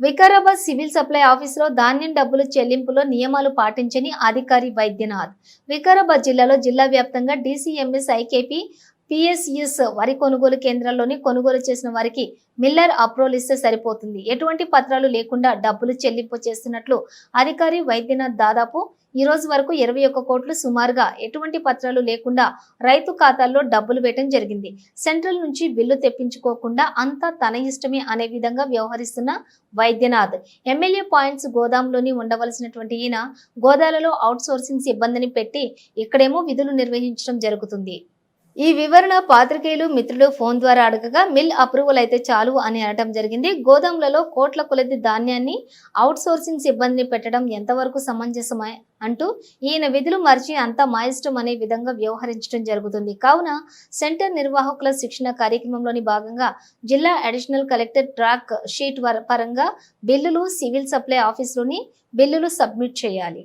Vikarabad civil supply ఆఫీసులో ధాన్యం డబ్బులు చెల్లింపులో నియమాలు పాటించని అధికారి వైద్యనాథ్. వికారాబాద్ జిల్లాలో జిల్లా వ్యాప్తంగా డీసీఎంఎస్ ఐకేపీ పిఎస్యుస్ వరి కొనుగోలు కేంద్రాల్లోని కొనుగోలు చేసిన వారికి మిల్లర్ అప్రోల్ ఇస్తే సరిపోతుంది. ఎటువంటి పత్రాలు లేకుండా డబ్బులు చెల్లింపు చేస్తున్నట్లు అధికారి వైద్యనాథ్ దాదాపు ఈ రోజు వరకు ఇరవై ఒక్క కోట్లు సుమారుగా ఎటువంటి పత్రాలు లేకుండా రైతు ఖాతాల్లో డబ్బులు వేయటం జరిగింది. సెంట్రల్ నుంచి బిల్లు తెప్పించుకోకుండా అంతా తన ఇష్టమే అనే విధంగా వ్యవహరిస్తున్న వైద్యనాథ్ ఎమ్మెల్యే పాయింట్స్ గోదాంలోని ఉండవలసినటువంటి ఈయన గోదాలలో అవుట్ సోర్సింగ్ సిబ్బందిని పెట్టి ఇక్కడేమో విధులు నిర్వహించడం జరుగుతుంది. ఈ వివరణ పాత్రికేయులు మిత్రులు ఫోన్ ద్వారా అడగగా మిల్ అప్రూవల్ అయితే చాలు అని అనడం జరిగింది. గోదాములలో కోట్ల కొలది ధాన్యాన్ని అవుట్సోర్సింగ్ సిబ్బందిని పెట్టడం ఎంతవరకు సమంజసమే అంటూ ఈయన విధులు మరిచి అంతా మాయిష్టం అనే విధంగా వ్యవహరించడం జరుగుతుంది. కావున సెంటర్ నిర్వాహకుల శిక్షణ కార్యక్రమంలోని భాగంగా జిల్లా అడిషనల్ కలెక్టర్ ట్రాక్ షీట్ పరంగా బిల్లులు సివిల్ సప్లై ఆఫీసులోని బిల్లులు సబ్మిట్ చేయాలి.